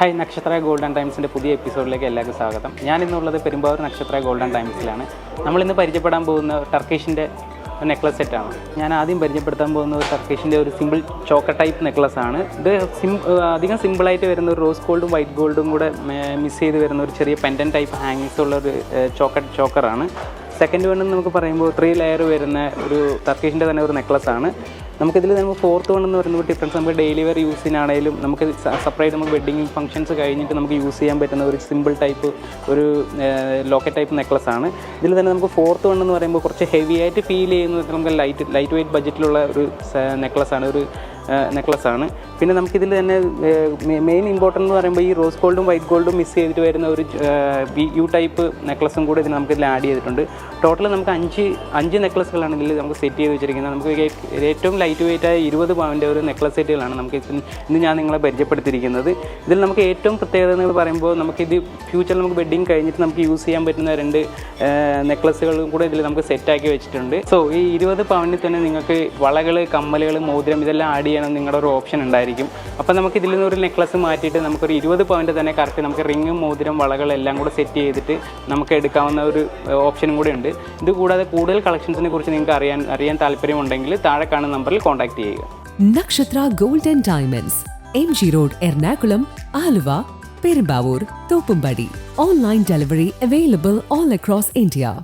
Hi നക്ഷത്ര golden ടൈംസിന്റെ പുതിയ എപ്പിസോഡിലേക്ക് എല്ലാവർക്കും സ്വാഗതം. ഞാൻ ഇന്നുള്ളത് പെരുമ്പാവൂർ നക്ഷത്ര ഗോൾഡൻ ടൈംസിലാണ്. നമ്മൾ ഇന്ന് പരിചയപ്പെടാൻ പോകുന്ന ടർക്കിഷിന്റെ നെക്ലസ് സെറ്റാണ്. ഞാൻ ആദ്യം പരിചയപ്പെടുത്താൻ പോകുന്നത് ടർക്കിഷിന്റെ ഒരു സിമ്പിൾ ചോക്ക ടൈപ്പ് നെക്ലസ് ആണ്. ഇത് സിം അധികം സിമ്പിളായിട്ട് വരുന്ന ഒരു റോസ് ഗോൾഡും വൈറ്റ് ഗോൾഡും കൂടെ മിസ് ചെയ്ത് വരുന്ന ഒരു ചെറിയ പെൻഡൻ ടൈപ്പ് ഹാങ്ങിങ്സ് ഉള്ള ഒരു ചോക്ക ചോക്കറാണ്. സെക്കൻഡ് വൺ എന്ന് നമുക്ക് പറയുമ്പോൾ ത്രീ ലെയർ വരുന്ന ഒരു ടർക്കിഷിന്റെ തന്നെ ഒരു നെക്ലസ് ആണ്. നമുക്കിതിൽ നമുക്ക് ഫോർത്ത് വൺ എന്ന് പറയുന്നത് ഡിഫറൻസ് നമുക്ക് ഡെയിലി വെയർ യൂസിനാണെങ്കിലും നമുക്ക് സെപ്പറേറ്റ് നമുക്ക് വെഡിങ് ഫംഗ്ഷൻസ് കഴിഞ്ഞിട്ട് നമുക്ക് യൂസ് ചെയ്യാൻ പറ്റുന്ന ഒരു സിമ്പിൾ ടൈപ്പ് ഒരു ലോക്കറ്റ് ടൈപ്പ് നെക്ലസ് ആണ്. ഇതിൽ തന്നെ നമുക്ക് ഫോർത്ത് വൺ എന്ന് പറയുമ്പോൾ കുറച്ച് ഹെവി ആയിട്ട് ഫീൽ ചെയ്യുന്നത് നമുക്ക് ലൈറ്റ് ലൈറ്റ് വെയിറ്റ് ബഡ്ജറ്റിലുള്ള ഒരു നെക്ലസ് ആണ്. ഒരു നെക്ലസ് ആണ്. പിന്നെ നമുക്കിതിൽ തന്നെ മെയിൻ ഇമ്പോർട്ടന്റ് എന്ന് പറയുമ്പോൾ ഈ റോസ് ഗോൾഡും വൈറ്റ് ഗോൾഡും മിസ് ചെയ്തിട്ട് വരുന്ന ഒരു യു ടൈപ്പ് നെക്ലസും കൂടെ ഇതിന് നമുക്ക് ഇതിൽ ആഡ് ചെയ്തിട്ടുണ്ട്. ടോട്ടൽ നമുക്ക് അഞ്ച് അഞ്ച് നെക്ലസുകളാണ് ഇതിൽ നമുക്ക് സെറ്റ് ചെയ്ത് വെച്ചിരിക്കുന്നത്. നമുക്ക് ഏറ്റവും ലൈറ്റ് വെയിറ്റ് ആയ ഇരുപത് പവന്റെ ഒരു നെക്ലസ് സെറ്റുകളാണ് നമുക്ക് ഇന്ന് ഇന്ന് ഞാൻ നിങ്ങളെ പരിചയപ്പെടുത്തിയിരിക്കുന്നത്. ഇതിൽ നമുക്ക് ഏറ്റവും പ്രത്യേകത എന്ന് പറയുമ്പോൾ നമുക്കിത് ഫ്യൂച്ചറിൽ നമുക്ക് വെഡിങ് കഴിഞ്ഞിട്ട് നമുക്ക് യൂസ് ചെയ്യാൻ പറ്റുന്ന രണ്ട് നെക്ലസുകളും കൂടെ ഇതിൽ നമുക്ക് സെറ്റാക്കി വെച്ചിട്ടുണ്ട്. സോ ഈ ഇരുപത് പവനിൽ തന്നെ നിങ്ങൾക്ക് വളകൾ കമ്മലുകൾ മോതിരം ഇതെല്ലാം ആഡ് ചെയ്യണം നിങ്ങളുടെ ഒരു ഓപ്ഷൻ ഉണ്ടായിരിക്കും. അപ്പോൾ നമുക്ക് ഇതിൽ നിന്ന് ഒരു നെക്ലസ് മാറ്റിയിട്ട് നമുക്കൊരു ഇരുപത് പവന്റെ തന്നെ കറക്റ്റ് നമുക്ക് റിങ്ങും മോതിരം വളകളെല്ലാം കൂടെ സെറ്റ് ചെയ്തിട്ട് നമുക്ക് എടുക്കാവുന്ന ഒരു ഓപ്ഷനും കൂടെ ഉണ്ട്. ഇത് കൂടാതെ കൂടുതൽ കളക്ഷൻസിനെ കുറിച്ച് നിങ്ങൾക്ക് അറിയാൻ അറിയാൻ താല്പര്യമുണ്ടെങ്കിൽ താഴെ കാണുന്ന നമ്പറിൽ കോൺടാക്ട് ചെയ്യുക. Nakshatra gold and diamonds M G road Ernakulam Aluva Perumbavoor Thoppumpady. Online delivery available all across India